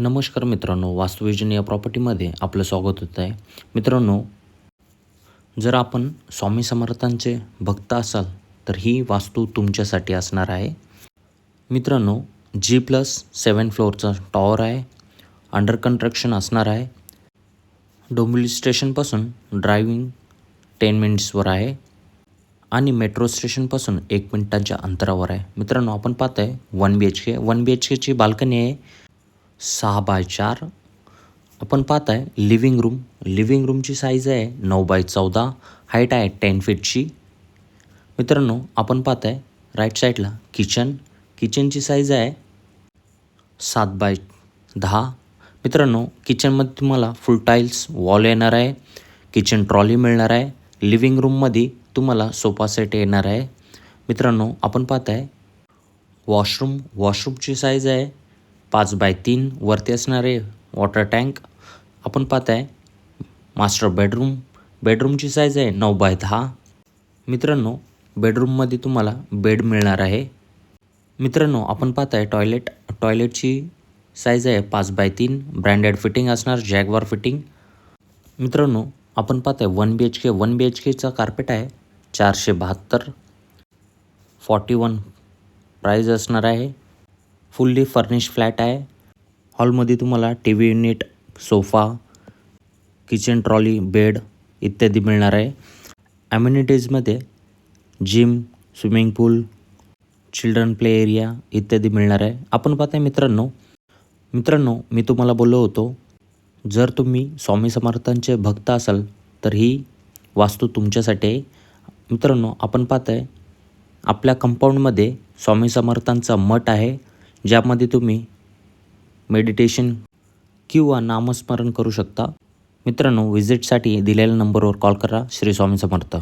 नमस्कार मित्रांनो वास्तुविजन या प्रॉपर्टीमध्ये आपलं स्वागत होत आहे. मित्रांनो जर आपण स्वामी समर्थांचे भक्त असाल तर ही वास्तू तुमच्यासाठी असणार आहे. मित्रांनो जी प्लस सेवन फ्लोअरचा टॉवर आहे. अंडर कन्स्ट्रक्शन असणार आहे. डोंबिवली स्टेशनपासून ड्रायविंग टेन मिनिट्सवर आहे. आणि मेट्रो स्टेशनपासून एक मिनिटांच्या अंतरावर आहे. मित्रांनो आपण पाहत आहे one B H K one B H केची बाल्कनी आहे. सहा बाय चार. आपण पाहत आहे लिव्हिंग रूम लिव्हिंग रूमची साईज आहे नऊ बाय चौदा. हाईट आहे टेन फीटची मित्रांनो आपण पाहत आहे राईट साईडला किचन किचनची साईज आहे सात बाय दहा. मित्रांनो किचनमध्ये तुम्हाला फुल टाईल्स वॉल येणार आहे. किचन ट्रॉली मिळणार आहे. लिव्हिंग रूममध्ये तुम्हाला सोफा सेट येणार आहे. मित्रांनो आपण पाहत आहे वॉशरूम वॉशरूमची साईज आहे पाच बाय तीन वरती असणारे वॉटर टँक आपण पाहत आहे मास्टर बेडरूम बेडरूमची साईज आहे नऊ बाय दहा. मित्रांनो बेडरूममध्ये तुम्हाला बेड मिळणार आहे. मित्रांनो आपण पाहत आहे टॉयलेट टॉयलेटची साईज आहे पाच बाय तीन. ब्रँडेड फिटिंग असणार जॅगवार फिटिंग मित्रांनो आपण पाहत आहे one B H K one B H केचा carpet आहे चारशे बहात्तर. फॉर्टी वन प्राईज असणार आहे. फुल्ली फर्निश फ्लॅट आहे. हॉलमध्ये तुम्हाला T V unit sofa kitchen trolley bed इत्यादी मिळणार आहे. ॲम्युनिटीजमध्ये gym swimming pool children play area इत्यादी मिळणार आहे. आपण पाहत आहे मित्रांनो मित्रांनो मी तुम्हाला बोललो होतो जर तुम्ही स्वामी समर्थांचे भक्त असाल तर ही वास्तू तुमच्यासाठी आहे. मित्रांनो आपण पाहत आहे आपल्या कंपाऊंडमध्ये स्वामी समर्थांचा मठ आहे. ज्यामध्ये तुम्ही मेडिटेशन किंवा नामस्मरण करू शकता. मित्रांनो व्हिजिटसाठी दिलेल्या नंबरवर कॉल करा. श्री स्वामी समर्थ.